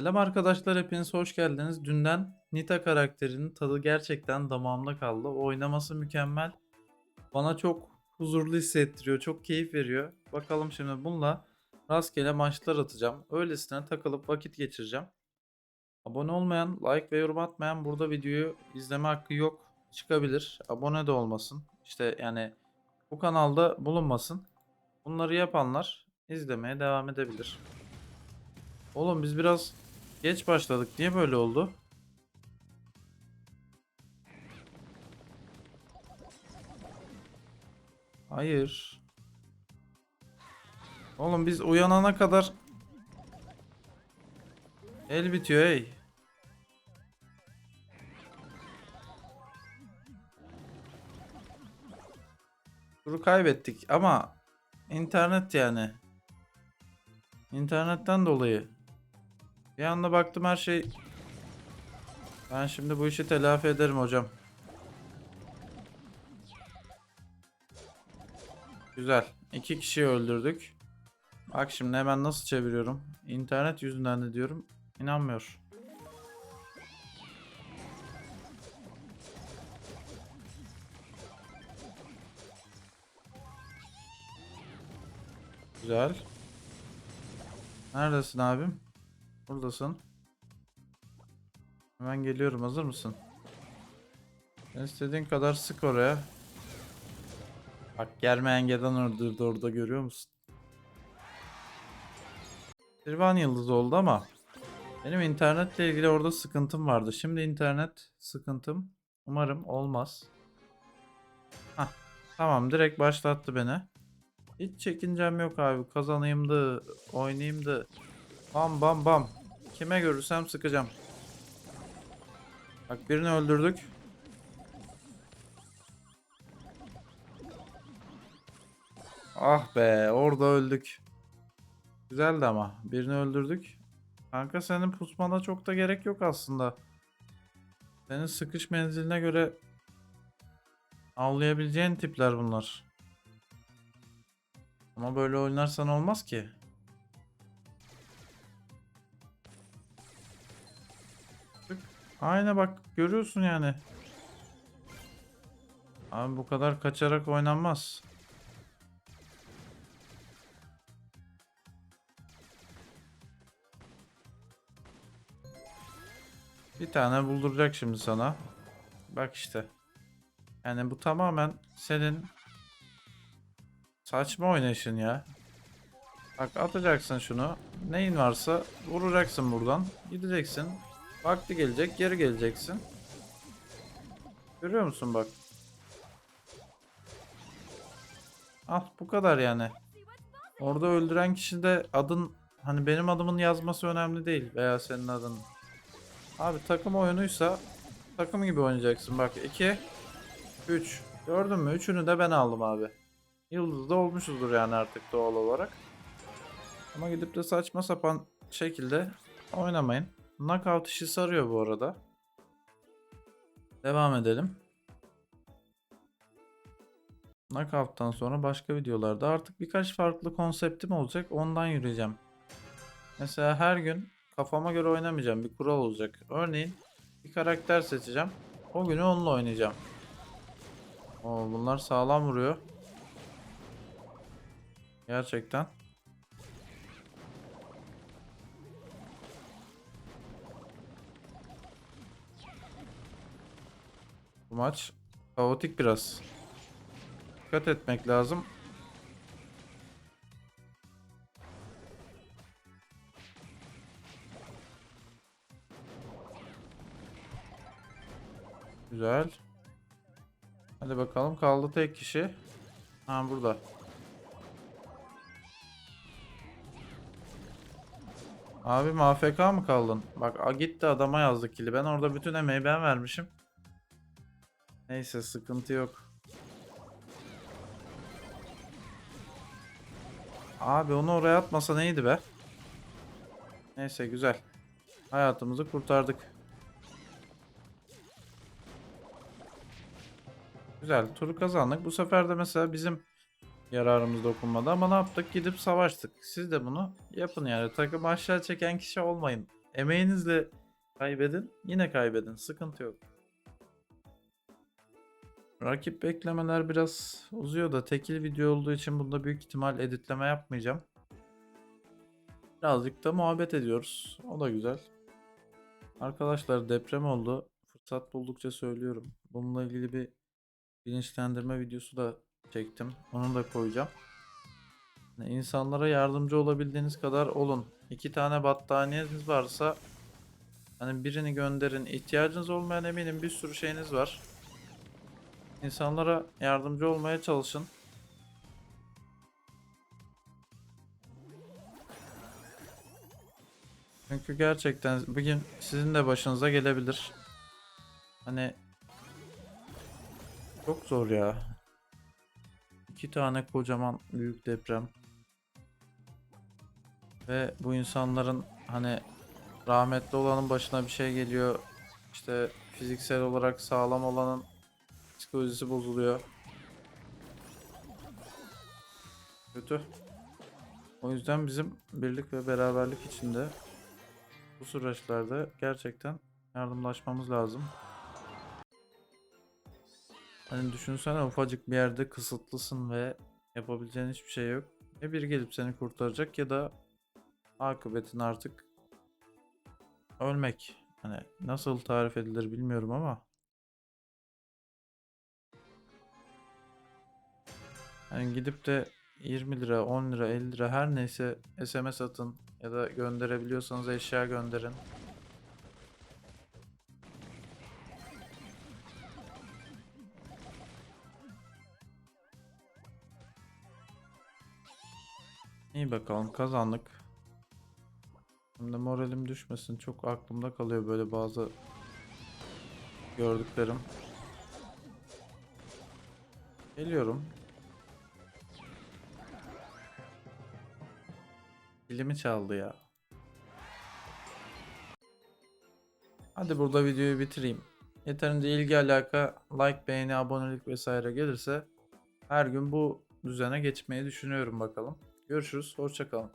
Selam arkadaşlar hepiniz hoş geldiniz. Dünden Nita karakterinin tadı gerçekten damağımda kaldı. Oynaması mükemmel. Bana çok huzurlu hissettiriyor. Çok keyif veriyor. Bakalım şimdi bununla rastgele maçlar atacağım. Öylesine takılıp vakit geçireceğim. Abone olmayan, like ve yorum atmayan burada videoyu izleme hakkı yok. Çıkabilir. Abone de olmasın. İşte yani bu kanalda bulunmasın. Bunları yapanlar izlemeye devam edebilir. Oğlum biz biraz geç başladık. Niye böyle oldu? Hayır. Oğlum biz uyanana kadar el bitiyor hey. Turu kaybettik ama internet yani. İnternetten dolayı. Bir anda baktım her şey. Ben şimdi bu işi telafi ederim hocam. Güzel. İki kişiyi öldürdük. Bak şimdi hemen nasıl çeviriyorum. İnternet yüzünden de diyorum. İnanmıyor. Güzel. Neredesin abim? Buradasın. Hemen geliyorum. Hazır mısın? Sen istediğin kadar sık oraya. Bak gelmeyen gelen öldürdü orada görüyor musun? Sirvan yıldız oldu ama benim internetle ilgili orada sıkıntım vardı. Şimdi internet sıkıntım umarım olmaz. Hah, tamam direkt başlattı beni. Hiç çekincem yok abi. Kazanayım da oynayayım da. Bam bam bam. Kime görürsem sıkacağım. Bak birini öldürdük. Ah be orada öldük. Güzeldi ama. Birini öldürdük. Kanka senin pusmana çok da gerek yok aslında. Senin sıkış menziline göre avlayabileceğin tipler bunlar. Ama böyle oynarsan olmaz ki. Aynen bak görüyorsun yani. Abi bu kadar kaçarak oynanmaz. Bir tane bulduracak şimdi sana. Bak işte. Yani bu tamamen senin saçma oynayışın ya. Bak atacaksın şunu. Neyin varsa vuracaksın buradan. Gideceksin. Vakti gelecek geri geleceksin. Görüyor musun bak. Al bu kadar yani. Orada öldüren kişi de adın hani benim adımın yazması önemli değil veya senin adın. Abi takım oyunuysa takım gibi oynayacaksın. Bak 2 3 gördün mü? Üçünü de ben aldım abi. Yıldız da olmuşuzdur yani artık doğal olarak. Ama gidip de saçma sapan şekilde oynamayın. Knockout işi sarıyor bu arada. Devam edelim. Knockout'tan sonra başka videolarda artık birkaç farklı konseptim olacak. Ondan yürüyeceğim. Mesela her gün kafama göre oynamayacağım. Bir kural olacak. Örneğin bir karakter seçeceğim. O günü onunla oynayacağım. Oo, bunlar sağlam vuruyor. Gerçekten. Bu maç kaotik biraz. Dikkat etmek lazım. Güzel. Hadi bakalım kaldı tek kişi. Ha burada. Abi AFK mı kaldın? Bak gitti adama yazdı kili. Ben orada bütün emeği ben vermişim. Neyse sıkıntı yok. Abi onu oraya atmasa neydi be? Neyse güzel. Hayatımızı kurtardık. Güzel turu kazandık. Bu sefer de mesela bizim yararımız dokunmadı ama ne yaptık? Gidip savaştık. Siz de bunu yapın yani. Takım aşağı çeken kişi olmayın. Emeğinizle kaybedin. Yine kaybedin. Sıkıntı yok. Rakip beklemeler biraz uzuyor da tekil video olduğu için bunda büyük ihtimal editleme yapmayacağım. Birazcık da muhabbet ediyoruz. O da güzel. Arkadaşlar deprem oldu. Fırsat buldukça söylüyorum. Bununla ilgili bir bilinçlendirme videosu da çektim. Onu da koyacağım. Yani İnsanlara yardımcı olabildiğiniz kadar olun. İki tane battaniyeniz varsa hani birini gönderin. İhtiyacınız olmayan eminim bir sürü şeyiniz var. İnsanlara yardımcı olmaya çalışın. Çünkü gerçekten bugün sizin de başınıza gelebilir. Hani çok zor ya. İki tane kocaman büyük deprem. Ve bu insanların hani rahmetli olanın başına bir şey geliyor. İşte fiziksel olarak sağlam olanın psikolojisi bozuluyor. Kötü. O yüzden bizim birlik ve beraberlik içinde bu süreçlerde gerçekten yardımlaşmamız lazım. Hani düşünsene ufacık bir yerde kısıtlısın ve yapabileceğin hiçbir şey yok. Ya biri gelip seni kurtaracak ya da akıbetin artık ölmek. Hani nasıl tarif edilir bilmiyorum ama hani gidip de 20 lira, 10 lira, 50 lira her neyse SMS atın ya da gönderebiliyorsanız eşya gönderin. İyi bakalım kazandık. Şimdi moralim düşmesin. Çok aklımda kalıyor böyle bazı gördüklerim. Geliyorum. Dilimi çaldı ya. Hadi burada videoyu bitireyim. Yeterince ilgi alaka, like, beğeni, abonelik vesaire gelirse her gün bu düzene geçmeyi düşünüyorum bakalım. Görüşürüz, hoşça kalın.